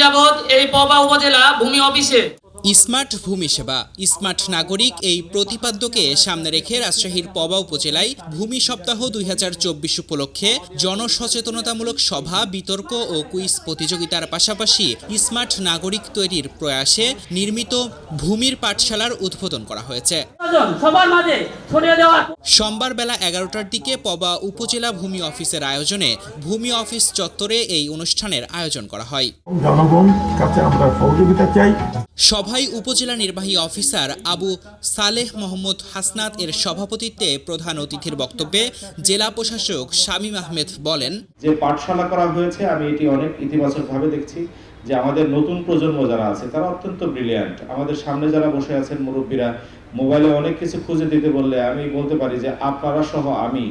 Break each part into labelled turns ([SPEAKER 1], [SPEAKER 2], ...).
[SPEAKER 1] যাবৎ এই পবা উপজেলা ভূমি অফিসে
[SPEAKER 2] স্মার্ট ভূমি সেবা। স্মার্ট নাগরিক এই প্রতিপাদ্যকে সামনে রেখে রাজশাহীর পবা উপজেলায় ভূমি সপ্তাহ দুই হাজার চব্বিশ উপলক্ষে জনসচেতনতামূলক সভা বিতর্ক ও কুইজ প্রতিযোগিতার পাশাপাশি স্মার্ট নাগরিক তৈরির প্রয়াসে নির্মিত ভূমির পাঠশালার উদ্বোধন করা হয়েছে। সোমবার বেলা এগারোটার দিকে পবা উপজেলা ভূমি অফিসের আয়োজনে ভূমি অফিস চত্বরে এই অনুষ্ঠানের আয়োজন করা হয়।
[SPEAKER 3] জনগণ কাছে আমরা সহযোগিতা চাই।
[SPEAKER 2] সভায় উপজেলা নির্বাহী অফিসার আবু সালেহ মোহাম্মদ হাসনাত এর সভাপতিত্বে প্রধান অতিথির বক্তব্যে জেলা প্রশাসক শামীম আহমেদ বলেন,
[SPEAKER 4] যে পাঠশালা করা হয়েছে, আমি এটি অনেক ইতিবাচকভাবে দেখছি যে আমাদের নতুন প্রজন্ম যারা আছে, তারা অত্যন্ত ব্রিলিয়ান্ট আমাদের সামনে যারা বসে আছেন মুরব্বীরা, মোবাইলে অনেক কিছু খুঁজে দিতে বললে আমি বলতে পারি যে আপনারা সহ আমি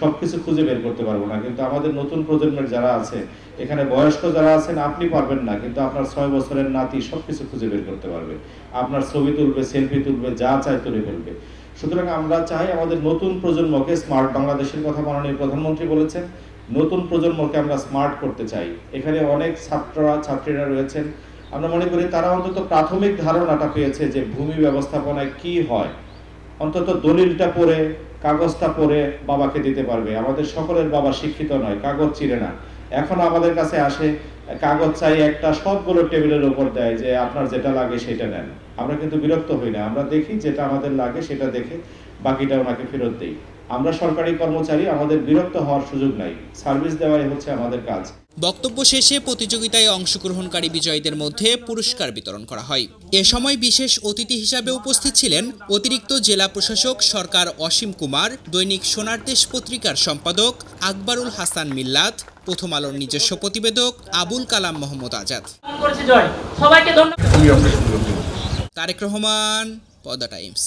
[SPEAKER 4] সবকিছু খুঁজে বের করতে পারব না। কিন্তু আমাদের নতুন প্রজন্মের যারা আছে, এখানে বয়স্ক যারা আছেন, আপনি পারবেন না। কিন্তু আপনার ছয় বছরের নাতি সবকিছু খুঁজে বের করতে পারবে। আপনার ছবি তুলবে, সেলফি তুলবে, যা চাই তুলে ফেলবে। সুতরাং আমরা চাই আমাদের নতুন প্রজন্মকে স্মার্ট বাংলাদেশের কথা মাননীয় প্রধানমন্ত্রী বলেছেন, নতুন প্রজন্মকে আমরা স্মার্ট করতে চাই। এখানে অনেক ছাত্ররা, ছাত্রীরা রয়েছেন। আমরা মনে করি তারা অন্তত প্রাথমিক ধারণাটা পেয়েছে যে ভূমি ব্যবস্থাপনায় কি হয়। অন্তত দলিলটা পরে কাগজটা পরে বাবাকে দিতে পারবে। আমাদের সকলের বাবা শিক্ষিত নয়, কাগজ চিরে না। এখন আমাদের কাছে আসে, কাগজ চাই একটা, সবগুলো টেবিলের উপর দেয় যে আপনার যেটা লাগে সেটা নেন। আমরা কিন্তু বিরক্ত হই না। আমরা দেখি যেটা আমাদের লাগে সেটা দেখে বাকিটা ওনাকে ফেরত দেই। আমরা সরকারি কর্মচারী আমাদের বিরক্ত হওয়ার সুযোগ নাই। সার্ভিস দেওয়াই হচ্ছে আমাদের কাজ।
[SPEAKER 2] বক্তব্য শেষে প্রতিযোগিতায় অংশগ্রহণকারী বিজয়ীদের মধ্যে পুরস্কার বিতরণ করা হয়। এ সময় বিশেষ অতিথি হিসাবে উপস্থিত ছিলেন অতিরিক্ত জেলা প্রশাসক সরকার অসীম কুমার দৈনিক সোনার দেশ পত্রিকার সম্পাদক আকবরুল হাসান মিল্লাত প্রথম আলোর নিজস্ব প্রতিবেদক আবুল কালাম মোহাম্মদ আজাদ।
[SPEAKER 1] করেছে জয় সবাইকে ধন্যবাদ।
[SPEAKER 2] তারেক রহমান পদ্মা টাইমস।